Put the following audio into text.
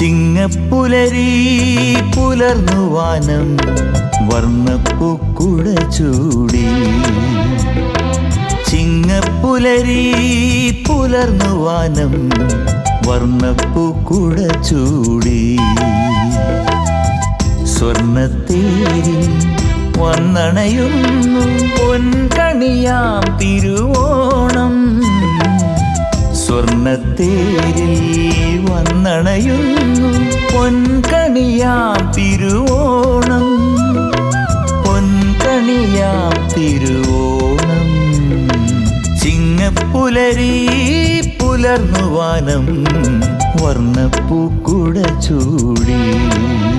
ചിങ്ങപ്പുലരി പുലർന്നു വാനം വർണപ്പൂക്കുട ചൂടി. ചിങ്ങപ്പുലരി പുലർന്നു വാനം വർണപ്പൂക്കുട ചൂടി. സ്വർണത്തേരി വന്നണയുന്നു പൊൻകണിയാം സ്വർണത്തേരിൽ വന്നണയുന്നു. പൊൻകണിയാം തിരുവോണം. പൊൻകണിയാം തിരുവോണം. ചിങ്ങപ്പുലരി പുലർന്നു വാനം. വർണപ്പൂക്കുട ചൂടി.